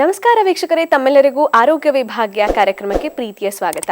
ನಮಸ್ಕಾರ ವೀಕ್ಷಕರೇ, ತಮ್ಮೆಲ್ಲರಿಗೂ ಆರೋಗ್ಯ ವಿಭಾಗ್ಯ ಕಾರ್ಯಕ್ರಮಕ್ಕೆ ಪ್ರೀತಿಯ ಸ್ವಾಗತ.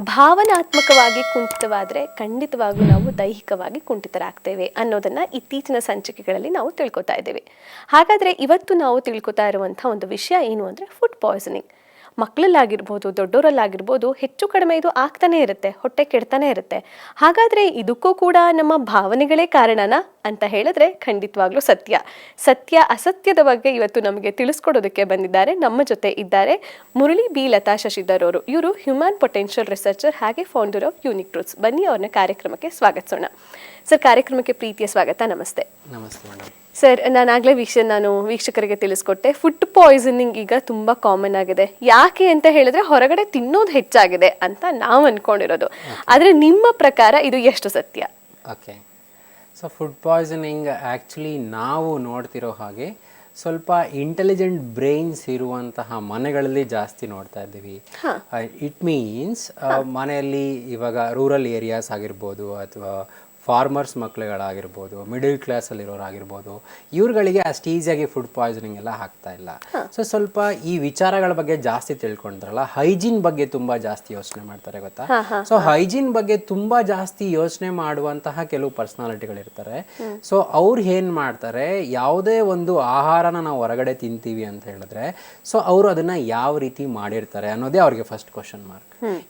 ಭಾವನಾತ್ಮಕವಾಗಿ ಕುಂಠಿತವಾದರೆ ಖಂಡಿತವಾಗೂ ನಾವು ದೈಹಿಕವಾಗಿ ಕುಂಠಿತರಾಗ್ತೇವೆ ಅನ್ನೋದನ್ನ ಇತ್ತೀಚಿನ ಸಂಚಿಕೆಗಳಲ್ಲಿ ನಾವು ತಿಳ್ಕೊತಾ ಇದ್ದೇವೆ. ಹಾಗಾದ್ರೆ ಇವತ್ತು ನಾವು ತಿಳ್ಕೊತಾ ಇರುವಂಥ ಒಂದು ವಿಷಯ ಏನು ಅಂದರೆ ಫುಡ್ ಪಾಯ್ಸನಿಂಗ್ ಮಕ್ಕಳಲ್ಲಾಗಿರ್ಬೋದು ದೊಡ್ಡವರಲ್ಲಾಗಿರ್ಬೋದು ಹೆಚ್ಚು ಕಡಿಮೆ ಇದು ಆಗ್ತಾನೆ ಇರುತ್ತೆ, ಹೊಟ್ಟೆ ಕೆಡ್ತಾನೆ ಇರುತ್ತೆ. ಹಾಗಾದರೆ ಇದಕ್ಕೂ ಕೂಡ ನಮ್ಮ ಭಾವನೆಗಳೇ ಕಾರಣನ ಅಂತ ಹೇಳಿದ್ರೆ ಖಂಡಿತವಾಗ್ಲೂ ಸತ್ಯ. ಸತ್ಯ ಅಸತ್ಯದ ಬಗ್ಗೆ ಇವತ್ತು ನಮಗೆ ತಿಳಿಸ್ಕೊಡೋದಕ್ಕೆ ಬಂದಿದ್ದಾರೆ, ನಮ್ಮ ಜೊತೆ ಇದ್ದಾರೆ ಮುರಳಿ ಬಿ. ಲತಾ ಶಶಿಧರ್ ಅವರು. ಇವರು ಹ್ಯೂಮನ್ ಪೊಟೆನ್ಷಿಯಲ್ ರಿಸರ್ಚರ್ ಹಾಗೆ ಫೌಂಡರ್ ಆಫ್ ಯೂನಿಕ್ ಟ್ರೂತ್ಸ್ ಬನ್ನಿ ಅವ್ರನ್ನ ಕಾರ್ಯಕ್ರಮಕ್ಕೆ ಸ್ವಾಗತಿಸೋಣ. ಸರ್, ಕಾರ್ಯಕ್ರಮಕ್ಕೆ ಪ್ರೀತಿಯ ಸ್ವಾಗತ, ನಮಸ್ತೆ. ನಮಸ್ತೆ ಮೇಡಮ್. ಸರ್ ನಾನಾಗಲೇ ವೀಕ್ಷ ನಾನು ವೀಕ್ಷಕರಿಗೆ ತಿಳಿಸ್ಕೊಟ್ಟೆ. ಫುಡ್ ಪಾಯ್ಸನಿಂಗ್ ಈಗ ತುಂಬ ಕಾಮನ್ ಆಗಿದೆ. ಯಾಕೆ ಅಂತ ಹೇಳಿದ್ರೆ ಹೊರಗಡೆ ತಿನ್ನೋದು ಹೆಚ್ಚಾಗಿದೆ ಅಂತ ನಾವು ಅನ್ಕೊಂಡಿರೋದು. ಆದರೆ ನಿಮ್ಮ ಪ್ರಕಾರ ಇದು ಎಷ್ಟು ಸತ್ಯ? Okay so food poisoning actually ನಾವು ನೋಡ್ತಿರೋ ಹಾಗೆ ಸ್ವಲ್ಪ ಇಂಟೆಲಿಜೆಂಟ್ ಬ್ರೈನ್ಸ್ ಇರುವಂತಹ ಮನೆಗಳಲ್ಲಿ ಜಾಸ್ತಿ ನೋಡ್ತಾ ಇದ್ದೀವಿ. ಇಟ್ ಮೀನ್ಸ್ ಮನೆಯಲ್ಲಿ ಇವಾಗ ರೂರಲ್ ಏರಿಯಾಸ್ ಆಗಿರ್ಬೋದು ಅಥವಾ ಫಾರ್ಮರ್ಸ್ ಮಕ್ಕಳುಗಳಾಗಿರ್ಬೋದು ಮಿಡಲ್ ಕ್ಲಾಸಲ್ಲಿರೋರಾಗಿರ್ಬೋದು ಇವ್ರುಗಳಿಗೆ ಅಷ್ಟು ಈಸಿಯಾಗಿ ಫುಡ್ ಪಾಯ್ಸನಿಂಗ್ ಎಲ್ಲ ಆಗ್ತಾ ಇಲ್ಲ. ಸೊ ಸ್ವಲ್ಪ ಈ ವಿಚಾರಗಳ ಬಗ್ಗೆ ಜಾಸ್ತಿ ತಿಳ್ಕೊಂಡ್ರಲ್ಲ ಹೈಜೀನ್ ಬಗ್ಗೆ ತುಂಬಾ ಜಾಸ್ತಿ ಯೋಚನೆ ಮಾಡ್ತಾರೆ ಗೊತ್ತಾ? ಸೊ ಹೈಜೀನ್ ಬಗ್ಗೆ ತುಂಬಾ ಜಾಸ್ತಿ ಯೋಚನೆ ಮಾಡುವಂತಹ ಕೆಲವು ಪರ್ಸನಾಲಿಟಿಗಳಿರ್ತಾರೆ ಸೊ ಅವ್ರು ಏನು ಮಾಡ್ತಾರೆ ಯಾವುದೇ ಒಂದು ಆಹಾರನ ನಾವು ಹೊರಗಡೆ ತಿಂತೀವಿ ಅಂತ ಹೇಳಿದ್ರೆ ಸೊ ಅವರು ಅದನ್ನ ಯಾವ ರೀತಿ ಮಾಡಿರ್ತಾರೆ ಅನ್ನೋದೇ ಅವ್ರಿಗೆ ಫಸ್ಟ್ ಕ್ವಶನ್ ಮಾರ್ಕ್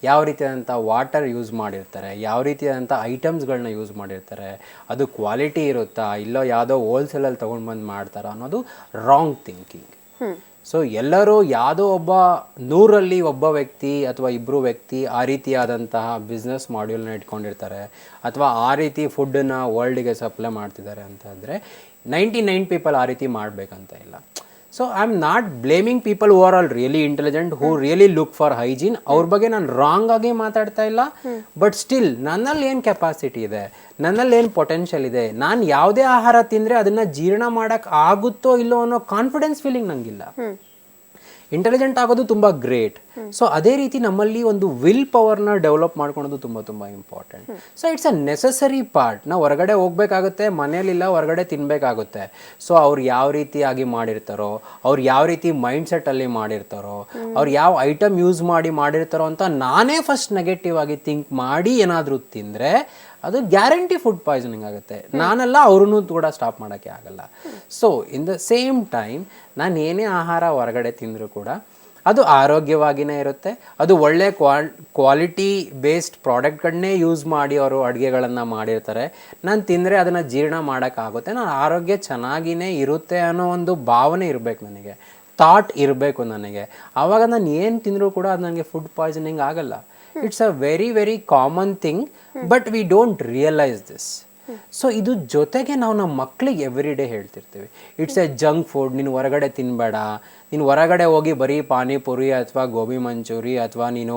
ಯಾವ ರೀತಿಯಾದಂಥ ವಾಟರ್ ಯೂಸ್ ಮಾಡಿರ್ತಾರೆ, ಯಾವ ರೀತಿಯಾದಂಥ ಐಟಮ್ಸ್ಗಳನ್ನ ಯೂಸ್ ಮಾಡಿರ್ತಾರೆ, ಅದು ಕ್ವಾಲಿಟಿ ಇರುತ್ತಾ, ಇಲ್ಲೋ ಯಾವುದೋ ಹೋಲ್ಸೇಲಲ್ಲಿ ತೊಗೊಂಡು ಬಂದು ಮಾಡ್ತಾರಾ ಅನ್ನೋದು ರಾಂಗ್ ಥಿಂಕಿಂಗ್ ಸೊ ಎಲ್ಲರೂ ಯಾವುದೋ ಒಬ್ಬ ನೂರಲ್ಲಿ ಒಬ್ಬ ವ್ಯಕ್ತಿ ಅಥವಾ ಇಬ್ಬರು ವ್ಯಕ್ತಿ ಆ ರೀತಿಯಾದಂತಹ ಬಿಸ್ನೆಸ್ ಮಾಡ್ಯೂಲ್ನ ಇಟ್ಕೊಂಡಿರ್ತಾರೆ, ಅಥವಾ ಆ ರೀತಿ ಫುಡ್ಡನ್ನು ವರ್ಲ್ಡಿಗೆ ಸಪ್ಲೈ ಮಾಡ್ತಿದ್ದಾರೆ ಅಂತ ಅಂದರೆ ನೈಂಟಿ ನೈನ್ ಪೀಪಲ್ ಆ ರೀತಿ ಮಾಡಬೇಕಂತ ಇಲ್ಲ. So I am not blaming people who are all really intelligent who really look for hygiene ಅವ್ರ ಬಗ್ಗೆ ನಾನು ರಾಂಗ್ ಆಗಿ ಮಾತಾಡ್ತಾ ಇಲ್ಲ. ಬಟ್ ಸ್ಟಿಲ್ ನನ್ನಲ್ಲಿ ಏನು ಕೆಪಾಸಿಟಿ ಇದೆ? ನನ್ನಲ್ಲಿ ಏನು ಪೊಟೆನ್ಷಿಯಲ್ ಇದೆ? ನಾನು ಯಾವುದೇ ಆಹಾರ ತಿಂದರೆ ಅದನ್ನ ಜೀರ್ಣ ಮಾಡೋಕ್ಕೆ ಆಗುತ್ತೋ ಇಲ್ಲೋ ಅನ್ನೋ ಕಾನ್ಫಿಡೆನ್ಸ್ ಫೀಲಿಂಗ್ ನನಗಿಲ್ಲ ಇಂಟೆಲಿಜೆಂಟ್ ಆಗೋದು ತುಂಬ ಗ್ರೇಟ್ ಸೊ ಅದೇ ರೀತಿ ನಮ್ಮಲ್ಲಿ ಒಂದು ವಿಲ್ ಪವರ್ನ ಡೆವಲಪ್ ಮಾಡ್ಕೊಳೋದು ತುಂಬ ತುಂಬ important so it's a necessary part ನಾವು ಹೊರಗಡೆ ಹೋಗ್ಬೇಕಾಗುತ್ತೆ ಮನೇಲಿಲ್ಲ ಹೊರಗಡೆ ತಿನ್ಬೇಕಾಗುತ್ತೆ. ಸೊ ಅವ್ರು ಯಾವ ರೀತಿಯಾಗಿ ಮಾಡಿರ್ತಾರೋ ಅವ್ರು ಯಾವ ರೀತಿ ಮೈಂಡ್ ಸೆಟ್ಟಲ್ಲಿ ಮಾಡಿರ್ತಾರೋ ಅವ್ರು ಯಾವ ಐಟಮ್ ಯೂಸ್ ಮಾಡಿ ಮಾಡಿರ್ತಾರೋ ಅಂತ ನಾನೇ ಫಸ್ಟ್ ನೆಗೆಟಿವ್ ಆಗಿ ಥಿಂಕ್ ಮಾಡಿ ಏನಾದರೂ ತಿಂದರೆ ಅದು ಗ್ಯಾರಂಟಿ ಫುಡ್ ಪಾಯ್ಸನಿಂಗ್ ಆಗುತ್ತೆ. ನಾನೆಲ್ಲ ಅವ್ರೂ ಕೂಡ ಸ್ಟಾಪ್ ಮಾಡೋಕ್ಕೆ ಆಗಲ್ಲ. So in the same time ನಾನು ಏನೇ ಆಹಾರ ಹೊರಗಡೆ ತಿಂದರೂ ಕೂಡ ಅದು ಆರೋಗ್ಯವಾಗಿಯೇ ಇರುತ್ತೆ. ಅದು ಒಳ್ಳೆ ಕ್ವಾ ಕ್ವಾಲಿಟಿ ಬೇಸ್ಡ್ ಪ್ರಾಡಕ್ಟ್ಗಳನ್ನೇ ಯೂಸ್ ಮಾಡಿ ಅವರು ಅಡುಗೆಗಳನ್ನು ಮಾಡಿರ್ತಾರೆ. ನಾನು ತಿಂದರೆ ಅದನ್ನು ಜೀರ್ಣ ಮಾಡೋಕ್ಕಾಗುತ್ತೆ. ನಾನು ಆರೋಗ್ಯ ಚೆನ್ನಾಗಿಯೇ ಇರುತ್ತೆ ಅನ್ನೋ ಒಂದು ಭಾವನೆ ಇರಬೇಕು ನನಗೆ. ಥಾಟ್ ಇರಬೇಕು ನನಗೆ. ಆವಾಗ ನಾನು ಏನು ತಿಂದರೂ ಕೂಡ ಅದು ನನಗೆ ಫುಡ್ ಪಾಯ್ಸನಿಂಗ್ ಆಗಲ್ಲ. It's a very very common thing but we don't realise this so ಇದು ಜೊತೆಗೆ ನಾವು ನಮ್ಮ ಮಕ್ಕಳಿಗೆ ಎವ್ರಿ ಡೇ ಹೇಳ್ತಿರ್ತೀವಿ. ಇಟ್ಸ್ ಎ ಜಂಕ್ ಫುಡ್ ನೀನು ಹೊರಗಡೆ ತಿನ್ನಬೇಡ ನೀನು ಹೊರಗಡೆ ಹೋಗಿ ಬರೀ ಪಾನಿಪುರಿ ಅಥವಾ ಗೋಬಿ ಮಂಚೂರಿ ಅಥವಾ ನೀನು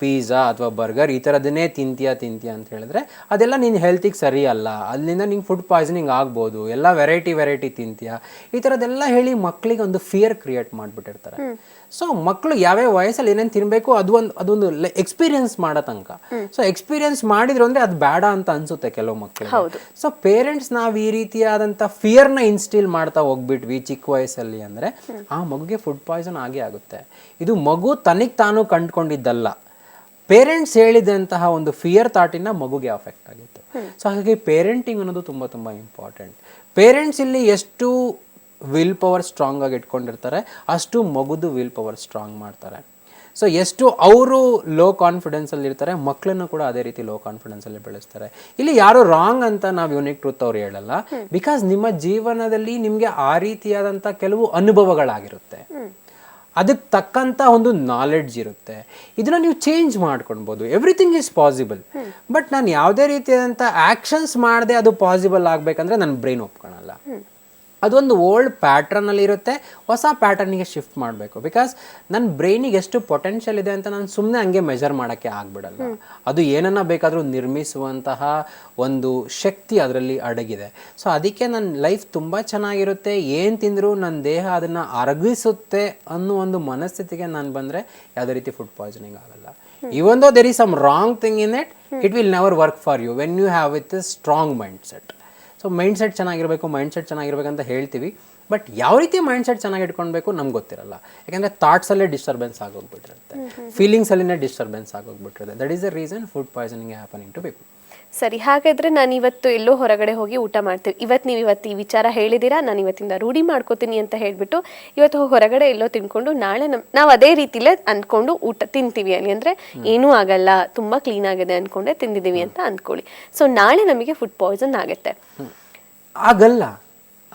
ಪಿಜ್ಜಾ ಅಥವಾ ಬರ್ಗರ್ ಈ ಥರದನ್ನೇ ತಿಂತೀಯ ತಿಂತೀಯ ಅಂತ ಹೇಳಿದ್ರೆ ಅದೆಲ್ಲ ನಿನ್ನ ಹೆಲ್ತಿಗೆ ಸರಿ ಅಲ್ಲ. ಅಲ್ಲಿಂದ ನಿಂಗೆ ಫುಡ್ ಪಾಯ್ಸನಿಂಗ್ ಆಗ್ಬೋದು. ಎಲ್ಲ ವೆರೈಟಿ ವೆರೈಟಿ ತಿಂತೀಯ. ಈ ಥರದ್ದೆಲ್ಲ ಹೇಳಿ ಮಕ್ಕಳಿಗೆ ಒಂದು ಫಿಯರ್ ಕ್ರಿಯೇಟ್ ಮಾಡಿಬಿಟ್ಟಿರ್ತಾರೆ. ಸೊ ಮಕ್ಕಳು ಯಾವ್ಯಾವ ವಯಸ್ಸಲ್ಲಿ ಏನೇನು ತಿನ್ನಬೇಕು ಅದು ಒಂದು ಅದೊಂದು ಎಕ್ಸ್ಪೀರಿಯನ್ಸ್ ಮಾಡೋ ತನಕ. ಸೊ ಎಕ್ಸ್ಪೀರಿಯನ್ಸ್ ಮಾಡಿದ್ರು ಅಂದ್ರೆ ಅದು ಬೇಡ ಅಂತ ಅನ್ಸುತ್ತೆ ಕೆಲವು ಮಕ್ಕಳು ಸೊ ಪೇರೆಂಟ್ಸ್ ನಾವು ಈ ರೀತಿಯಾದಂಥ ಫಿಯರ್ನ ಇನ್ಸ್ಟಿಲ್ ಮಾಡ್ತಾ ಹೋಗ್ಬಿಟ್ವಿ ಚಿಕ್ಕ ವಯಸ್ಸಲ್ಲಿ ಅಂದ್ರೆ ಆ ಮಗುಗೆ ಫುಡ್ ಪಾಯ್ಸನ್ ಆಗೇ ಆಗುತ್ತೆ. ಇದು ಮಗು ತನಿಗೆ ತಾನು ಕಂಡುಕೊಂಡಿದ್ದಲ್ಲ. ಪೇರೆಂಟ್ಸ್ ಹೇಳಿದಂತಹ ಒಂದು ಫಿಯರ್ ಥಾಟಿನ ಮಗುಗೆ ಅಫೆಕ್ಟ್ ಆಗಿತ್ತು. ಸೊ ಹಾಗಾಗಿ ಪೇರೆಂಟಿಂಗ್ ಅನ್ನೋದು ತುಂಬ ತುಂಬ ಇಂಪಾರ್ಟೆಂಟ್ ಪೇರೆಂಟ್ಸ್ ಇಲ್ಲಿ ಎಷ್ಟು ವಿಲ್ ಪವರ್ ಸ್ಟ್ರಾಂಗ್ ಆಗಿ ಇಟ್ಕೊಂಡಿರ್ತಾರೆ ಅಷ್ಟು ಮಗುದು ವಿಲ್ ಪವರ್ ಸ್ಟ್ರಾಂಗ್ ಮಾಡ್ತಾರೆ. ಸೊ ಎಷ್ಟು ಅವರು ಲೋ ಕಾನ್ಫಿಡೆನ್ಸಲ್ಲಿ ಇರ್ತಾರೆ ಮಕ್ಕಳನ್ನು ಕೂಡ ಅದೇ ರೀತಿ ಲೋ ಕಾನ್ಫಿಡೆನ್ಸಲ್ಲಿ ಬೆಳೆಸ್ತಾರೆ. ಇಲ್ಲಿ ಯಾರು ರಾಂಗ್ ಅಂತ ನಾವು ಯುನಿಕ್ ಟ್ರೂತ್ ಅವ್ರು ಹೇಳಲ್ಲ. ಬಿಕಾಸ್ ನಿಮ್ಮ ಜೀವನದಲ್ಲಿ ನಿಮಗೆ ಆ ರೀತಿಯಾದಂಥ ಕೆಲವು ಅನುಭವಗಳಾಗಿರುತ್ತೆ. ಅದಕ್ಕೆ ತಕ್ಕಂಥ ಒಂದು ನಾಲೆಡ್ಜ್ ಇರುತ್ತೆ. ಇದನ್ನ ನೀವು ಚೇಂಜ್ ಮಾಡ್ಕೊಳ್ಬೋದು. ಎವ್ರಿಥಿಂಗ್ ಈಸ್ ಪಾಸಿಬಲ್ ಬಟ್ ನಾನು ಯಾವುದೇ ರೀತಿಯಾದಂಥ ಆ್ಯಕ್ಷನ್ಸ್ ಮಾಡದೆ ಅದು ಪಾಸಿಬಲ್ ಆಗಬೇಕಂದ್ರೆ ನನ್ನ ಬ್ರೈನ್ ಒಪ್ಕೊಳಲ್ಲ. ಅದೊಂದು ಓಲ್ಡ್ ಪ್ಯಾಟ್ರನಲ್ಲಿ ಇರುತ್ತೆ. ಹೊಸ ಪ್ಯಾಟರ್ನಿಗೆ ಶಿಫ್ಟ್ ಮಾಡಬೇಕು. ಬಿಕಾಸ್ ನನ್ನ ಬ್ರೈನಿಗೆ ಎಷ್ಟು ಪೊಟೆನ್ಷಿಯಲ್ ಇದೆ ಅಂತ ನಾನು ಸುಮ್ಮನೆ ಹಂಗೆ ಮೆಜರ್ ಮಾಡೋಕ್ಕೆ ಆಗ್ಬಿಡಲ್ಲ ಅದು ಏನನ್ನ ಬೇಕಾದರೂ ನಿರ್ಮಿಸುವಂತಹ ಒಂದು ಶಕ್ತಿ ಅದರಲ್ಲಿ ಅಡಗಿದೆ. ಸೊ ಅದಕ್ಕೆ ನನ್ನ ಲೈಫ್ ತುಂಬ ಚೆನ್ನಾಗಿರುತ್ತೆ. ಏನು ತಿಂದರೂ ನನ್ನ ದೇಹ ಅದನ್ನು ಅರಗಿಸುತ್ತೆ ಅನ್ನೋ ಒಂದು ಮನಸ್ಥಿತಿಗೆ ನಾನು ಬಂದರೆ ಯಾವುದೇ ರೀತಿ ಫುಡ್ ಪಾಯ್ಸನಿಂಗ್ ಆಗಲ್ಲ. Even though there is some wrong thing in it it will never work for you when you have with strong mind set so mind set ಚೆನ್ನಾಗಿರಬೇಕು ಮೈಂಡ್ ಸೆಟ್ ಚೆನ್ನಾಗಿರ್ಬೇಕಂತ ಹೇಳ್ತೀವಿ. ಬಟ್ ಯಾವ ರೀತಿ ಮೈಂಡ್ ಸೆಟ್ ಚೆನ್ನಾಗಿ ಇಟ್ಕೊಳ್ಬೇಕು ನಮ್ಗೆ ಗೊತ್ತಿರಲ್ಲ. ಯಾಕಂದರೆ ಥಾಟ್ಸಲ್ಲೇ ಡಿಸ್ಟರ್ಬೆನ್ಸ್ ಆಗೋಗ್ಬಿಟ್ಟಿರುತ್ತೆ. ಫೀಲಿಂಗ್ಸಲ್ಲಿನೇ disturbance ಆಗೋಗ್ಬಿಟ್ಟಿರುತ್ತೆ. That is a reason food poisoning happening to people ಸರಿ ಹಾಗಾದ್ರೆ ನಾನು ಇವತ್ತು ಎಲ್ಲೋ ಹೊರಗಡೆ ಹೋಗಿ ಊಟ ಮಾಡ್ತೀವಿ. ಇವತ್ತು ನೀವು ಇವತ್ತು ಈ ವಿಚಾರ ಹೇಳಿದ್ದೀರಾ? ನಾನು ಇವತ್ತಿಂದ ರೂಢಿ ಮಾಡ್ಕೋತೀನಿ ಅಂತ ಹೇಳಿಬಿಟ್ಟು ಇವತ್ತು ಹೊರಗಡೆ ಎಲ್ಲೋ ತಿನ್ಕೊಂಡು ನಾಳೆ ನಮ್ಮ ನಾವು ಅದೇ ರೀತಿಲೇ ಅಂದ್ಕೊಂಡು ಊಟ ತಿಂತೀವಿ ಅಲ್ಲಿ. ಅಂದ್ರೆ ಏನೂ ಆಗಲ್ಲ ತುಂಬಾ ಕ್ಲೀನ್ ಆಗಿದೆ ಅನ್ಕೊಂಡೆ ತಿಂದಿದ್ದೀವಿ ಅಂತ ಅಂದ್ಕೊಳ್ಳಿ ಸೊ ನಾಳೆ ನಮಗೆ ಫುಡ್ ಪಾಯ್ಸನ್ ಆಗುತ್ತೆ. ಆಗಲ್ಲ.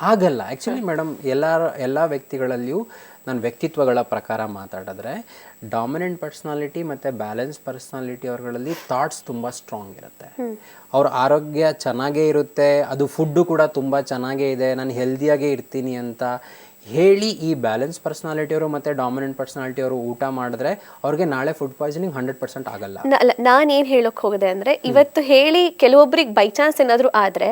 ಆಗಲ್ಲ. ಆ್ಯಕ್ಚುಲಿ ಮೇಡಮ್ ಎಲ್ಲ ಎಲ್ಲ ವ್ಯಕ್ತಿಗಳಲ್ಲಿಯೂ ನಾನು ವ್ಯಕ್ತಿತ್ವಗಳ ಪ್ರಕಾರ ಮಾತಾಡಿದ್ರೆ ಡಾಮಿನೆಂಟ್ ಪರ್ಸ್ನಾಲಿಟಿ ಮತ್ತು ಬ್ಯಾಲೆನ್ಸ್ ಪರ್ಸ್ನಾಲಿಟಿ ಅವ್ರಗಳಲ್ಲಿ ಥಾಟ್ಸ್ ತುಂಬ ಸ್ಟ್ರಾಂಗ್ ಇರುತ್ತೆ. ಅವ್ರ ಆರೋಗ್ಯ ಚೆನ್ನಾಗೇ ಇರುತ್ತೆ, ಅದು ಫುಡ್ಡು ಕೂಡ ತುಂಬ ಚೆನ್ನಾಗೇ ಇದೆ, ನಾನು ಹೆಲ್ದಿಯಾಗೇ ಇರ್ತೀನಿ ಅಂತ ಹೇಳಿ ಈ ಬ್ಯಾಲೆನ್ಸ್ ಪರ್ಸ್ನಾಲಿಟಿಯವರು ಮತ್ತೆ ಡಾಮಿನೆಂಟ್ ಪರ್ಸ್ನಾಲಿಟಿಯವರು ಊಟ ಮಾಡಿದ್ರೆ ಅವ್ರಿಗೆ ನಾಳೆ ಫುಡ್ ಪಾಯ್ಸನಿಂಗ್ ಹಂಡ್ರೆಡ್ ಪರ್ಸೆಂಟ್ ಆಗಲ್ಲ. ನಾನು ಏನ್ ಹೇಳಕ್ ಹೋಗಿದೆ ಅಂದ್ರೆ ಇವತ್ತು ಹೇಳಿ ಕೆಲವೊಬ್ರಿಗೆ ಬೈ ಚಾನ್ಸ್ ಏನಾದ್ರು ಆದ್ರೆ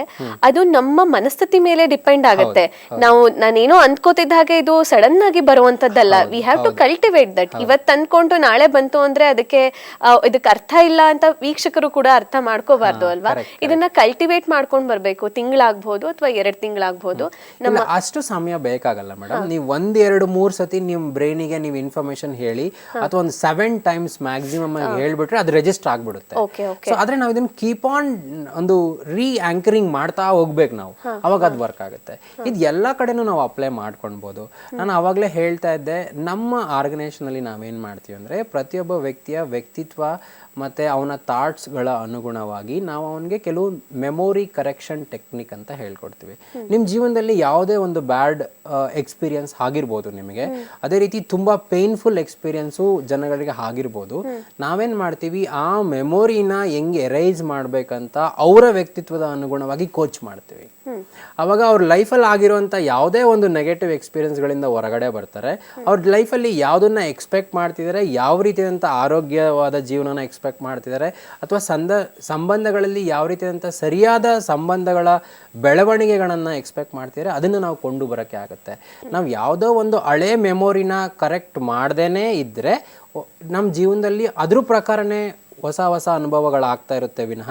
ಅದು ನಮ್ಮ ಮನಸ್ಥಿತಿ ಮೇಲೆ ಡಿಪೆಂಡ್ ಆಗುತ್ತೆ. ನಾವು ನಾನೇನೋ ಅಂದ್ಕೋತಿದ್ದ ಹಾಗೆ ಇದು ಸಡನ್ ಆಗಿ ಬರುವಂತದ್ದಲ್ಲ we have to cultivate that ಇವತ್ತು ತಂದ್ಕೊಂಡು ನಾಳೆ ಬಂತು ಅಂದ್ರೆ ಅದಕ್ಕೆ ಇದಕ್ಕೆ ಅರ್ಥ ಇಲ್ಲ ಅಂತ ವೀಕ್ಷಕರು ಕೂಡ ಅರ್ಥ ಮಾಡ್ಕೋಬಾರ್ದು ಅಲ್ವಾ? ಇದನ್ನ ಕಲ್ಟಿವೇಟ್ ಮಾಡ್ಕೊಂಡ್ ಬರ್ಬೇಕು. ತಿಂಗಳಾಗ್ಬೋದು ಅಥವಾ ಎರಡ್ ತಿಂಗಳಾಗ್ಬೋದು. ನಮ್ಮ ಅಷ್ಟು ಸಮಯ ಬೇಕಾಗಲ್ಲ. ಮೇಡಮ್ ನೀವು ಒಂದ್ ಎರಡು ಮೂರ್ ಸತಿ ನಿಮ್ ಬ್ರೈನಿಗೆ ನೀವು ಇನ್ಫಾರ್ಮೇಶನ್ ಹೇಳಿ ಅಥವಾ ಒಂದು ಸೆವೆನ್ ಟೈಮ್ಸ್ ಮ್ಯಾಕ್ಸಿಮಮ್ ಆಗಿ ಹೇಳ್ಬಿಟ್ರೆ ಅದು ರಿಜಿಸ್ಟರ್ ಆಗ್ಬಿಡುತ್ತೆ. ಸೊ ಆದ್ರೆ ನಾವು ಇದನ್ನ ಕೀಪ್ ಆನ್ ಒಂದು ರೀ ಆಂಕರಿಂಗ್ ಮಾಡ್ತಾ ಹೋಗ್ಬೇಕು ನಾವು. ಅವಾಗ ಅದು ವರ್ಕ್ ಆಗುತ್ತೆ. ಇದು ಎಲ್ಲ ಕಡೆನೂ ನಾವು ಅಪ್ಲೈ ಮಾಡ್ಕೊಳ್ಬೋದು ನಾನು ಅವಾಗಲೇ ಹೇಳ್ತಾ ಇದ್ದೆ ನಮ್ಮ ಆರ್ಗನೈಸೇಷನ್ ಅಲ್ಲಿ ನಾವೇನ್ ಮಾಡ್ತೀವಿ ಅಂದ್ರೆ ಪ್ರತಿಯೊಬ್ಬ ವ್ಯಕ್ತಿಯ ವ್ಯಕ್ತಿತ್ವ ಮತ್ತೆ ಅವನ ಥಾಟ್ಸ್ಗಳ ಅನುಗುಣವಾಗಿ ನಾವು ಅವನಿಗೆ ಕೆಲವು ಮೆಮೊರಿ ಕರೆಕ್ಷನ್ ಟೆಕ್ನಿಕ್ ಅಂತ ಹೇಳ್ಕೊಡ್ತೀವಿ. ನಿಮ್ಮ ಜೀವನದಲ್ಲಿ ಯಾವುದೇ ಒಂದು ಬ್ಯಾಡ್ ಎಕ್ಸ್ಪೀರಿಯನ್ಸ್ ಆಗಿರ್ಬೋದು ನಿಮಗೆ. ಅದೇ ರೀತಿ ತುಂಬಾ ಪೇನ್ಫುಲ್ ಎಕ್ಸ್ಪೀರಿಯನ್ಸು ಜನಗಳಿಗೆ ಆಗಿರ್ಬೋದು. ನಾವೇನ್ ಮಾಡ್ತೀವಿ, ಆ ಮೆಮೊರಿನ ಹೆಂಗೆ ಎರೈಸ್ ಮಾಡಬೇಕಂತ ಅವರ ವ್ಯಕ್ತಿತ್ವದ ಅನುಗುಣವಾಗಿ ಕೋಚ್ ಮಾಡ್ತೀವಿ. ಅವಾಗ ಅವ್ರ ಲೈಫಲ್ಲಿ ಆಗಿರುವಂಥ ಯಾವುದೇ ಒಂದು ನೆಗೆಟಿವ್ ಎಕ್ಸ್ಪೀರಿಯನ್ಸ್ಗಳಿಂದ ಹೊರಗಡೆ ಬರ್ತಾರೆ. ಅವ್ರ ಲೈಫಲ್ಲಿ ಯಾವುದನ್ನ ಎಕ್ಸ್ಪೆಕ್ಟ್ ಮಾಡ್ತಿದ್ದಾರೆ ಯಾವ ರೀತಿಯಾದಂಥ ಆರೋಗ್ಯವಾದ ಜೀವನನ ಎಕ್ಸ್ಪೆಕ್ಟ್ ಮಾಡ್ತಿದ್ದಾರೆ ಅಥವಾ ಸಂದ, ಸಂಬಂಧಗಳಲ್ಲಿ ಯಾವ ರೀತಿಯಾದಂಥ ಸರಿಯಾದ ಸಂಬಂಧಗಳ ಬೆಳವಣಿಗೆಗಳನ್ನು ಎಕ್ಸ್ಪೆಕ್ಟ್ ಮಾಡ್ತಿದ್ದಾರೆ ಅದನ್ನು ನಾವು ಕೊಂಡು ಬರೋಕ್ಕೆ ಆಗುತ್ತೆ. ನಾವು ಯಾವುದೋ ಒಂದು ಹಳೆ ಮೆಮೊರಿನ ಕರೆಕ್ಟ್ ಮಾಡ್ದೇ ಇದ್ದರೆ ನಮ್ಮ ಜೀವನದಲ್ಲಿ ಅದ್ರ ಪ್ರಕಾರನೇ ಹೊಸ ಹೊಸ ಅನುಭವಗಳಾಗ್ತಾ ಇರುತ್ತೆ ವಿನಃ.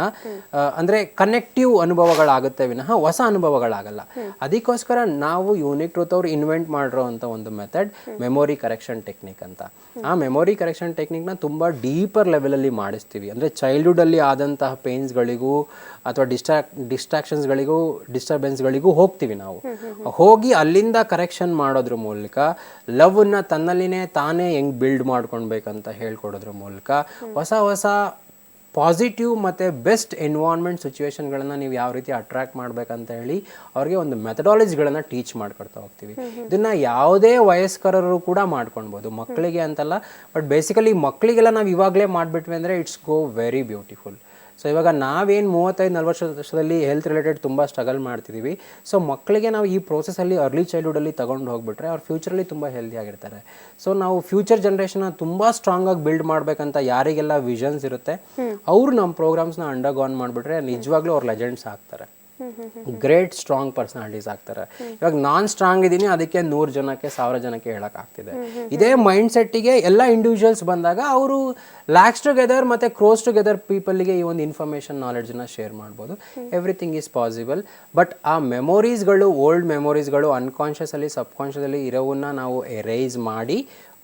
ಅಂದ್ರೆ ಕನೆಕ್ಟಿವ್ ಅನುಭವಗಳಾಗುತ್ತೆ ವಿನಃ, ಹೊಸ ಅನುಭವಗಳಾಗಲ್ಲ. ಅದಕ್ಕೋಸ್ಕರ ನಾವು ಯೂನಿಕ್ ಟ್ರೂತ್ ಅವ್ರು ಇನ್ವೆಂಟ್ ಮಾಡಿರೋ ಒಂದು ಮೆಥಡ್ ಮೆಮೊರಿ ಕರೆಕ್ಷನ್ ಟೆಕ್ನಿಕ್ ಅಂತ. ಆ ಮೆಮೊರಿ ಕರೆಕ್ಷನ್ ಟೆಕ್ನಿಕ್ನ ತುಂಬ ಡೀಪರ್ ಲೆವೆಲಲ್ಲಿ ಮಾಡಿಸ್ತೀವಿ. ಅಂದರೆ ಚೈಲ್ಡ್ಹುಡಲ್ಲಿ ಆದಂತಹ ಪೇನ್ಸ್ಗಳಿಗೂ ಅಥವಾ ಡಿಸ್ಟ್ರಾಕ್ ಡಿಸ್ಟ್ರಾಕ್ಷನ್ಸ್ಗಳಿಗೂ ಡಿಸ್ಟರ್ಬೆನ್ಸ್ಗಳಿಗೂ ಹೋಗ್ತೀವಿ ನಾವು. ಹೋಗಿ ಅಲ್ಲಿಂದ ಕರೆಕ್ಷನ್ ಮಾಡೋದ್ರ ಮೂಲಕ, ಲವ್ನ ತನ್ನಲ್ಲಿನೇ ತಾನೇ ಹೆಂಗ್ ಬಿಲ್ಡ್ ಮಾಡ್ಕೊಳ್ಬೇಕಂತ ಹೇಳ್ಕೊಡೋದ್ರ ಮೂಲಕ ಹೊಸ ಹೊಸ ಪಾಸಿಟಿವ್ ಮತ್ತು ಬೆಸ್ಟ್ ಎನ್ವಾನ್ಮೆಂಟ್ ಸಿಚುವೇಶನ್ಗಳನ್ನು ನೀವು ಯಾವ ರೀತಿ ಅಟ್ರಾಕ್ಟ್ ಮಾಡಬೇಕಂತ ಹೇಳಿ ಅವ್ರಿಗೆ ಒಂದು ಮೆಥಡಾಲಜಿಗಳನ್ನು ಟೀಚ್ ಮಾಡ್ಕೊಡ್ತಾ ಹೋಗ್ತೀವಿ. ಇದನ್ನ ಯಾವುದೇ ವಯಸ್ಕರರು ಕೂಡ ಮಾಡ್ಕೊಳ್ಬೋದು. ಮಕ್ಕಳಿಗೆ ಅಂತಲ್ಲ ಬಟ್ ಬೇಸಿಕಲಿ ಮಕ್ಕಳಿಗೆಲ್ಲ ನಾವು ಇವಾಗಲೇ ಮಾಡಿಬಿಟ್ವಿ ಅಂದರೆ it's go very beautiful so ಇವಾಗ ನಾವೇನು ಮೂವತ್ತೈದು ನಲ್ವತ್ತು ವರ್ಷದಲ್ಲಿ ಹೆಲ್ತ್ ರಿಲೇಟೆಡ್ ತುಂಬ ಸ್ಟ್ರಗಲ್ ಮಾಡ್ತಿದ್ದೀವಿ ಸೊ ಮಕ್ಕಳಿಗೆ ನಾವು ಈ ಪ್ರೋಸೆಸಲ್ಲಿ ಅರ್ಲಿ ಚೈಲ್ಡ್ಹುಡಲ್ಲಿ ತೊಗೊಂಡು ಹೋಗ್ಬಿಟ್ರೆ ಅವ್ರ ಫ್ಯೂಚರಲ್ಲಿ ತುಂಬ ಹೆಲ್ದಿ ಆಗಿರ್ತಾರೆ. ಸೊ ನಾವು ಫ್ಯೂಚರ್ ಜನ್ರೇಷನ್ನ ತುಂಬ ಸ್ಟ್ರಾಂಗ್ ಆಗಿ ಬಿಲ್ಡ್ ಮಾಡಬೇಕಂತ ಯಾರಿಗೆಲ್ಲ ವಿಷನ್ಸ್ ಇರುತ್ತೆ ಅವರು ನಮ್ಮ ಪ್ರೋಗ್ರಾಮ್ಸ್ನ ಅಂಡರ್ಗಾನ್ ಮಾಡಿಬಿಟ್ರೆ ನಿಜವಾಗ್ಲೂ ಅವ್ರು ಲೆಜೆಂಡ್ಸ್ ಆಗ್ತಾರೆ. ಗ್ರೇಟ್ ಸ್ಟ್ರಾಂಗ್ ಪರ್ಸನಾಲಿಟೀಸ್ ಆಗ್ತಾರೆ. ಇವಾಗ ನಾನ್ ಸ್ಟ್ರಾಂಗ್ ಇದ್ದೀನಿ, ಅದಕ್ಕೆ ನೂರು ಜನಕ್ಕೆ, ಸಾವಿರ ಜನಕ್ಕೆ ಹೇಳಕ್ ಆಗ್ತಿದೆ. ಇದೇ ಮೈಂಡ್ ಸೆಟ್ಟಿಗೆ ಎಲ್ಲ ಇಂಡಿವಿಜುವಲ್ಸ್ ಬಂದಾಗ ಅವರು ಲ್ಯಾಕ್ಸ್ ಟುಗೆದರ್ ಮತ್ತೆ ಕ್ರೋಸ್ ಟುಗೆದರ್ ಪೀಪಲ್ಗೆ ಈ ಒಂದು ಇನ್ಫಾರ್ಮೇಷನ್ ನಾಲೆಡ್ಜನ್ನ ಶೇರ್ ಮಾಡ್ಬೋದು. ಎವ್ರಿಥಿಂಗ್ ಈಸ್ ಪಾಸಿಬಲ್ ಬಟ್ ಆ ಮೆಮೊರೀಸ್ಗಳು ಓಲ್ಡ್ ಮೆಮೊರೀಸ್ಗಳು ಅನ್ಕಾನ್ಷಿಯಸಲ್ಲಿ ಅಲ್ಲಿ ಇರೋವನ್ನ ನಾವು ಎರೈಸ್ ಮಾಡಿ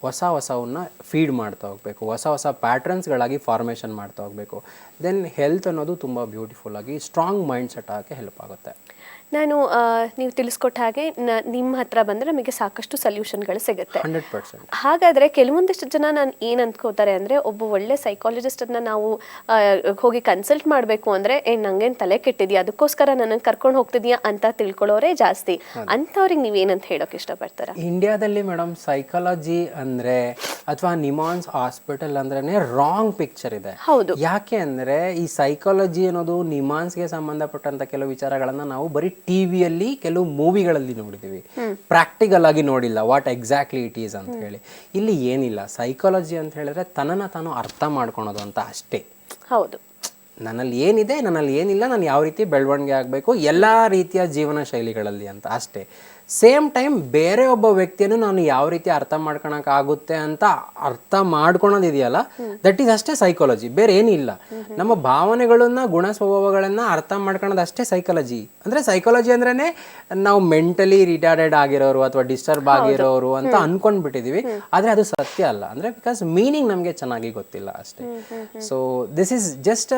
ಹೊಸ ಹೊಸವನ್ನ ಫೀಡ್ ಮಾಡ್ತಾ ಹೋಗಬೇಕು. ಹೊಸ ಹೊಸ ಪ್ಯಾಟ್ರನ್ಸ್ಗಳಾಗಿ ಫಾರ್ಮೇಷನ್ ಮಾಡ್ತಾ ಹೋಗಬೇಕು. ದೆನ್ ಹೆಲ್ತ್ ಅನ್ನೋದು ತುಂಬ ಬ್ಯೂಟಿಫುಲ್ಲಾಗಿ ಸ್ಟ್ರಾಂಗ್ ಮೈಂಡ್ ಸೆಟ್ ಆಗೋಕ್ಕೆ ಹೆಲ್ಪ್ ಆಗುತ್ತೆ. ನಾನು ನೀವು ತಿಳಿಸ್ಕೊಟ್ಟ ಹಾಗೆ ನಿಮ್ಮ ಹತ್ರ ಬಂದ್ರೆ ನಮಗೆ ಸಾಕಷ್ಟು ಸೊಲ್ಯೂಷನ್ಗಳು ಸಿಗುತ್ತೆ. ಹಾಗಾದ್ರೆ ಕೆಲವೊಂದಿಷ್ಟು ಜನ ನಾನು ಏನ್ ಅನ್ಕೋತಾರೆ ಅಂದ್ರೆ ಒಬ್ಬ ಒಳ್ಳೆ ಸೈಕಾಲಜಿಸ್ಟ್ ಅನ್ನ ನಾವು ಹೋಗಿ ಕನ್ಸಲ್ಟ್ ಮಾಡಬೇಕು ಅಂದ್ರೆ ಏ ನಂಗೇನ್ ತಲೆ ಕೆಟ್ಟಿದ್ಯಾ? ಅದಕ್ಕೋಸ್ಕರ ನನ್ನ ಕರ್ಕೊಂಡು ಹೋಗ್ತಿದ್ಯಾ? ಅಂತ ತಿಳ್ಕೊಳ್ಳೋರೇ ಜಾಸ್ತಿ. ಅಂತವ್ರಿಗೆ ನೀವೇನಂತ ಹೇಳೋಕೆ ಇಷ್ಟಪಡ್ತಾರೆ? ಇಂಡಿಯಾದಲ್ಲಿ ಮೇಡಮ್ ಸೈಕಾಲಜಿ ಅಂದ್ರೆ ಅಥವಾ ನಿಮಾನ್ಸ್ ಹಾಸ್ಪಿಟಲ್ ಅಂದ್ರೆ ರಾಂಗ್ ಪಿಕ್ಚರ್ ಇದೆ. ಹೌದು. ಯಾಕೆ ಅಂದ್ರೆ ಈ ಸೈಕಾಲಜಿ ಅನ್ನೋದು ನಿಮಾನ್ಸ್ಗೆ ಸಂಬಂಧಪಟ್ಟಂತ ಕೆಲವು ವಿಚಾರಗಳನ್ನ ನಾವು ಬರೀ ಟಿವಿಯಲ್ಲಿ ಕೆಲವು ಮೂವಿಗಳಲ್ಲಿ ನೋಡಿದ್ದೀವಿ. ಪ್ರಾಕ್ಟಿಕಲ್ ಆಗಿ ನೋಡಿಲ್ಲ. ವಾಟ್ ಎಕ್ಸಾಕ್ಟ್ಲಿ ಇಟ್ ಈಸ್ ಅಂತ ಹೇಳಿ. ಇಲ್ಲಿ ಏನಿಲ್ಲ. ಸೈಕಾಲಜಿ ಅಂತ ಹೇಳಿದ್ರೆ ತನ್ನ ತಾನು ಅರ್ಥ ಮಾಡ್ಕೊಳೋದು ಅಂತ ಅಷ್ಟೇ. ಹೌದು. ನನ್ನಲ್ಲಿ ಏನಿದೆ ನನ್ನಲ್ಲಿ ಏನಿಲ್ಲ ನಾನು ಯಾವ ರೀತಿ ಬೆಳವಣಿಗೆ ಆಗಬೇಕು ಎಲ್ಲ ರೀತಿಯ ಜೀವನ ಶೈಲಿಗಳಲ್ಲಿ ಅಂತ ಅಷ್ಟೇ. ಸೇಮ್ ಟೈಮ್ ಬೇರೆ ಒಬ್ಬ ವ್ಯಕ್ತಿಯನ್ನು ನಾನು ಯಾವ ರೀತಿ ಅರ್ಥ ಮಾಡ್ಕೊಳಕ್ಕಾಗುತ್ತೆ ಅಂತ ಅರ್ಥ ಮಾಡ್ಕೊಳೋದಿದೆಯಲ್ಲ? ದಟ್ ಈಸ್ ಅಷ್ಟೇ ಸೈಕಾಲಜಿ ಬೇರೆ ಏನಿಲ್ಲ ನಮ್ಮ ಭಾವನೆಗಳನ್ನ ಗುಣ ಸ್ವಭಾವಗಳನ್ನ ಅರ್ಥ ಮಾಡ್ಕೊಳೋದು ಅಷ್ಟೇ ಸೈಕಾಲಜಿ ಅಂದ್ರೆ ಸೈಕಾಲಜಿ ಅಂದ್ರೇನೆ ನಾವು ಮೆಂಟಲಿ ರಿಟಾರ್ಡೆಡ್ ಆಗಿರೋರು ಅಥವಾ ಡಿಸ್ಟರ್ಬ್ ಆಗಿರೋರು ಅಂತ ಅನ್ಕೊಂಡ್ಬಿಟ್ಟಿದೀವಿ. ಆದ್ರೆ ಅದು ಸತ್ಯ ಅಲ್ಲ. ಅಂದ್ರೆ ಬಿಕಾಸ್ ಮೀನಿಂಗ್ ನಮ್ಗೆ ಚೆನ್ನಾಗಿ ಗೊತ್ತಿಲ್ಲ ಅಷ್ಟೇ. So this is just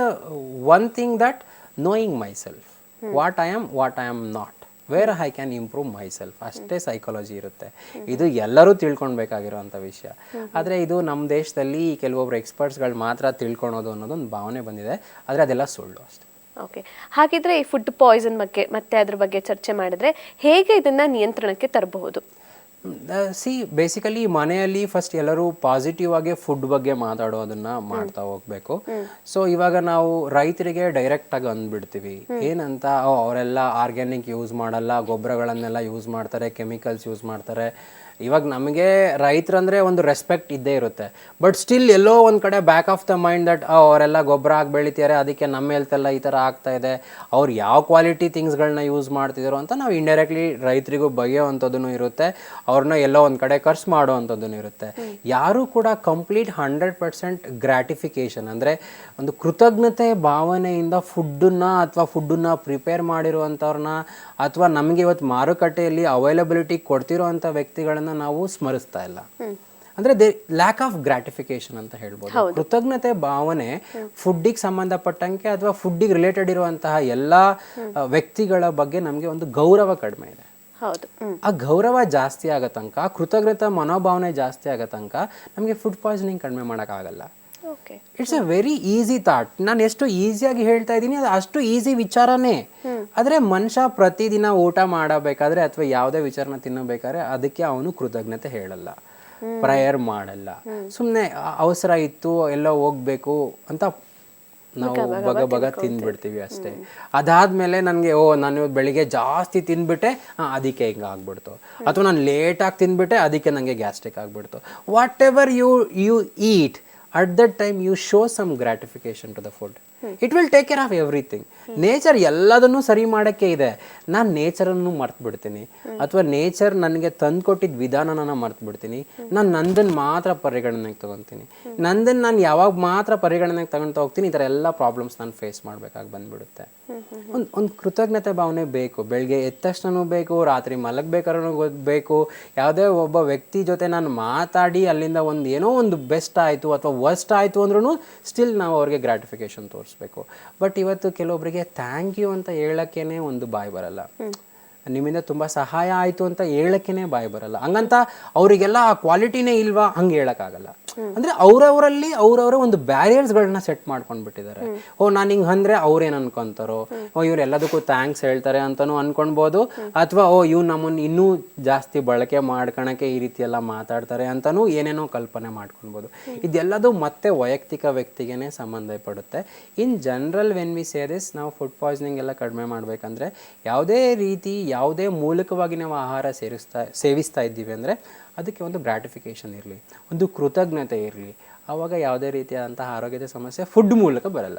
one thing that knowing myself what I am what I am not where I can improve myself ಅಷ್ಟೇ ಸೈಕಾಲಜಿ ಇರುತ್ತೆ. ಇದು ಎಲ್ಲರೂ ತಿಳ್ಕೊಳ್ಬೇಕಾಗಿರುವಂಥ ವಿಷಯ. ಆದರೆ ಇದು ನಮ್ಮ ದೇಶದಲ್ಲಿ ಕೆಲವೊಬ್ರು ಎಕ್ಸ್ಪರ್ಟ್ಸ್ಗಳು ಮಾತ್ರ ತಿಳ್ಕೊಳೋದು ಅನ್ನೋದೊಂದು ಭಾವನೆ ಬಂದಿದೆ. ಆದರೆ ಅದೆಲ್ಲ ಸುಳ್ಳು ಅಷ್ಟೇ. ಓಕೆ ಹಾಗಿದ್ರೆ ಈ ಫುಡ್ ಪಾಯ್ಸನ್ ಬಗ್ಗೆ ಮತ್ತೆ ಅದ್ರ ಬಗ್ಗೆ ಚರ್ಚೆ ಮಾಡಿದ್ರೆ ಹೇಗೆ ಇದನ್ನ ನಿಯಂತ್ರಣಕ್ಕೆ ತರಬಹುದು? ಸಿ ಬೇಸಿಕಲಿ ಮನೆಯಲ್ಲಿ ಫಸ್ಟ್ ಎಲ್ಲರೂ ಪಾಸಿಟಿವ್ ಆಗಿ ಫುಡ್ ಬಗ್ಗೆ ಮಾತಾಡೋದನ್ನ ಮಾಡ್ತಾ ಹೋಗ್ಬೇಕು. ಸೊ ಇವಾಗ ನಾವು ರೈತರಿಗೆ ಡೈರೆಕ್ಟ್ ಆಗಿ ಅಂದ್ಬಿಡ್ತೀವಿ. ಏನಂತ "ಓ, ಅವರೆಲ್ಲ ಆರ್ಗ್ಯಾನಿಕ್ ಯೂಸ್ ಮಾಡಲ್ಲ ಗೊಬ್ಬರಗಳನ್ನೆಲ್ಲ ಯೂಸ್ ಮಾಡ್ತಾರೆ ಕೆಮಿಕಲ್ಸ್ ಯೂಸ್ ಮಾಡ್ತಾರೆ. ಇವಾಗ ನಮಗೆ ರೈತರಂದರೆ ಒಂದು ರೆಸ್ಪೆಕ್ಟ್ ಇದ್ದೇ ಇರುತ್ತೆ. ಬಟ್ ಸ್ಟಿಲ್ ಎಲ್ಲೋ ಒಂದು ಕಡೆ back of the mind that ಅವರೆಲ್ಲ ಗೊಬ್ಬರ ಹಾಕಿ ಬೆಳಿತಾರೆ ಅದಕ್ಕೆ ನಮ್ಮ ಹೆಲ್ತೆಲ್ಲ ಈ ಥರ ಆಗ್ತಾ ಇದೆ. ಅವ್ರು ಯಾವ ಕ್ವಾಲಿಟಿ ಥಿಂಗ್ಸ್ಗಳನ್ನ ಯೂಸ್ ಮಾಡ್ತಿದ್ರು ಅಂತ ನಾವು ಇಂಡೈರೆಕ್ಟ್ಲಿ ರೈತರಿಗೂ ಬಗೆಯುವಂಥದ್ದು ಇರುತ್ತೆ. ಅವ್ರನ್ನ ಎಲ್ಲೋ ಒಂದು ಕಡೆ ಖರ್ಚು ಮಾಡುವಂಥದ್ದು ಇರುತ್ತೆ. ಯಾರು ಕೂಡ ಕಂಪ್ಲೀಟ್ ಹಂಡ್ರೆಡ್ ಪರ್ಸೆಂಟ್ ಗ್ರ್ಯಾಟಿಫಿಕೇಶನ್ ಅಂದರೆ ಒಂದು ಕೃತಜ್ಞತೆ ಭಾವನೆಯಿಂದ ಫುಡ್ಡನ್ನ ಅಥವಾ ಫುಡ್ಡನ್ನ ಪ್ರಿಪೇರ್ ಮಾಡಿರುವಂಥವ್ರನ್ನ ಅಥವಾ ನಮಗೆ ಇವತ್ತು ಮಾರುಕಟ್ಟೆಯಲ್ಲಿ ಅವೈಲಬಿಲಿಟಿ ಕೊಡ್ತಿರೋಂಥ ವ್ಯಕ್ತಿಗಳನ್ನ ನಾವು ಸ್ಮರಿಸ್ತಾ ಇಲ್ಲ. ಅಂದ್ರೆ ದೇ ಲ್ಯಾಕ್ ಆಫ್ ಗ್ರಾಟಿಫಿಕೇಶನ್ ಅಂತ ಹೇಳ್ಬೋದು. ಕೃತಜ್ಞತೆ ಭಾವನೆ ಫುಡ್ಡಿಗೆ ಸಂಬಂಧಪಟ್ಟಂಗೆ ಅಥವಾ ಫುಡ್ಡಿಗೆ ರಿಲೇಟೆಡ್ ಇರುವಂತಹ ಎಲ್ಲಾ ವ್ಯಕ್ತಿಗಳ ಬಗ್ಗೆ ನಮಗೆ ಒಂದು ಗೌರವ ಕಡಿಮೆ ಇದೆ. ಹೌದು. ಆ ಗೌರವ ಜಾಸ್ತಿ ಆಗೋ ತನಕ ಕೃತಜ್ಞತಾ ಮನೋಭಾವನೆ ಜಾಸ್ತಿ ಆಗೋ ತನಕ ನಮಗೆ ಫುಡ್ ಪಾಯ್ಸನಿಂಗ್ ಕಡಿಮೆ ಮಾಡೋಕ್ಕಾಗಲ್ಲ. It's a very easy thought ನಾನು ಎಷ್ಟು ಈಸಿಯಾಗಿ ಹೇಳ್ತಾ ಇದ್ದೀನಿ ಅದು ಅಷ್ಟು ಈಸಿ ವಿಚಾರನೇ. ಆದರೆ ಮನುಷ್ಯ ಪ್ರತಿದಿನ ಊಟ ಮಾಡಬೇಕಾದ್ರೆ ಅಥವಾ ಯಾವುದೇ ವಿಚಾರನ ತಿನ್ನಬೇಕಾದ್ರೆ ಅದಕ್ಕೆ ಅವನು ಕೃತಜ್ಞತೆ ಹೇಳಲ್ಲ. ಪ್ರೇಯರ್ ಮಾಡಲ್ಲ. ಸುಮ್ಮನೆ ಅವಸರ ಇತ್ತು ಎಲ್ಲ ಹೋಗ್ಬೇಕು ಅಂತ ನಾವು ಬಗ ಬಗ ತಿಂದ್ಬಿಡ್ತೀವಿ ಅಷ್ಟೇ. ಅದಾದ್ಮೇಲೆ ನನಗೆ ಓ ನಾನು ಬೆಳಿಗ್ಗೆ ಜಾಸ್ತಿ ತಿಂದ್ಬಿಟ್ಟೆ ಅದಕ್ಕೆ ಹಿಂಗೆ ಆಗ್ಬಿಡ್ತು ಅಥವಾ ನಾನು ಲೇಟಾಗಿ ತಿಂದ್ಬಿಟ್ಟೆ ಅದಕ್ಕೆ ನನಗೆ ಗ್ಯಾಸ್ಟ್ರಿಕ್ ಆಗ್ಬಿಡ್ತು. Whatever you you eat at that time you show some gratification to the food it will take care of everything nature ಎಲ್ಲದನ್ನೂ ಸರಿ ಮಾಡೋಕ್ಕೆ ಇದೆ. ನಾನು ನೇಚರನ್ನು ಮರ್ತು ಬಿಡ್ತೀನಿ ಅಥವಾ ನೇಚರ್ ನನಗೆ ತಂದ್ಕೊಟ್ಟಿದ್ದ ವಿಧಾನನ ಮರ್ತು ಬಿಡ್ತೀನಿ ನಾನು ನಂದನ್ನು ಮಾತ್ರ ಪರಿಗಣನೆಗೆ ತಗೊತೀನಿ. ನಂದನ್ನು ನಾನು ಯಾವಾಗ ಮಾತ್ರ ಪರಿಗಣನೆಗೆ ತಗೊಂತ ಹೋಗ್ತೀನಿ, ಈ ಥರ ಎಲ್ಲ ಪ್ರಾಬ್ಲಮ್ಸ್ ನಾನು ಫೇಸ್ ಮಾಡಬೇಕಾಗಿ ಬಂದ್ಬಿಡುತ್ತೆ. ಒಂದು ಒಂದು ಕೃತಜ್ಞತೆ ಭಾವನೆ ಬೇಕು. ಬೆಳಗ್ಗೆ ಎದ್ದ ತಕ್ಷಣನೂ ಬೇಕು, ರಾತ್ರಿ ಮಲಗಬೇಕಾದ್ರೂ ಬೇಕು. ಯಾವುದೇ ಒಬ್ಬ ವ್ಯಕ್ತಿ ಜೊತೆ ನಾನು ಮಾತಾಡಿ ಅಲ್ಲಿಂದ ಒಂದು ಏನೋ ಒಂದು ಬೆಸ್ಟ್ ಆಯಿತು ಅಥವಾ ವರ್ಸ್ಟ್ ಆಯಿತು ಅಂದ್ರೂ ಸ್ಟಿಲ್ ನಾವು ಅವ್ರಿಗೆ ಗ್ರಾಟಿಫಿಕೇಶನ್ ತೋರಿಸ್ಬೇಕು. ಬಟ್ ಇವತ್ತು ಕೆಲವೊಬ್ಬರಿಗೆ ಥ್ಯಾಂಕ್ ಯು ಅಂತ ಹೇಳಕ್ಕೇನೆ ಒಂದು ಬಾಯಿ ಬರಲ್ಲ. ನಿಮ್ಮಿಂದ ತುಂಬ ಸಹಾಯ ಆಯಿತು ಅಂತ ಹೇಳಕ್ಕೇನೆ ಬಾಯಿ ಬರಲ್ಲ. ಹಂಗಂತ ಅವರಿಗೆಲ್ಲ ಆ ಕ್ವಾಲಿಟಿನೇ ಇಲ್ವಾ? ಹಂಗೆ ಹೇಳೋಕ್ಕಾಗಲ್ಲ. ಅಂದರೆ ಅವರವರಲ್ಲಿ ಅವರವರ ಒಂದು ಬ್ಯಾರಿಯರ್ಸ್ಗಳನ್ನ ಸೆಟ್ ಮಾಡ್ಕೊಂಡ್ಬಿಟ್ಟಿದ್ದಾರೆ. ಓ ನಾನು ಹಿಂಗ್ ಅಂದ್ರೆ ಅವ್ರೇನು ಅನ್ಕೊಂತಾರೋ? ಓ ಇವ್ರು ಎಲ್ಲದಕ್ಕೂ ಥ್ಯಾಂಕ್ಸ್ ಹೇಳ್ತಾರೆ ಅಂತಾನು ಅನ್ಕೊಳ್ಬೋದು ಅಥವಾ ಓ ಇವ್ ನಮ್ಮನ್ನು ಇನ್ನೂ ಜಾಸ್ತಿ ಬಳಕೆ ಮಾಡ್ಕೊಳಕ್ಕೆ ಈ ರೀತಿ ಎಲ್ಲ ಮಾತಾಡ್ತಾರೆ ಅಂತಾನು ಏನೇನೋ ಕಲ್ಪನೆ ಮಾಡ್ಕೊಳ್ಬೋದು ಇದೆಲ್ಲದೂ ಮತ್ತೆ ವೈಯಕ್ತಿಕ ವ್ಯಕ್ತಿಗೆನೇ ಸಂಬಂಧ ಪಡುತ್ತೆ. ಇನ್ ಜನರಲ್ ವೆನ್ ವಿ ಸೇರಿಸ್ ನಾವು ಫುಡ್ ಪಾಯ್ಸನಿಂಗ್ ಎಲ್ಲ ಕಡಿಮೆ ಮಾಡಬೇಕಂದ್ರೆ ಯಾವುದೇ ರೀತಿ ಯಾವುದೇ ಮೂಲಕವಾಗಿ ನಾವು ಆಹಾರ ಸೇರಿಸ್ತಾ ಸೇವಿಸ್ತಾ ಇದ್ದೀವಿ ಅಂದರೆ ಅದಕ್ಕೆ ಒಂದು ಗ್ರಾಟಿಫಿಕೇಷನ್ ಇರಲಿ, ಒಂದು ಕೃತಜ್ಞತೆ ಇರಲಿ. ಆವಾಗ ಯಾವುದೇ ರೀತಿಯಾದಂತಹ ಆರೋಗ್ಯದ ಸಮಸ್ಯೆ ಫುಡ್ ಮೂಲಕ ಬರಲ್ಲ.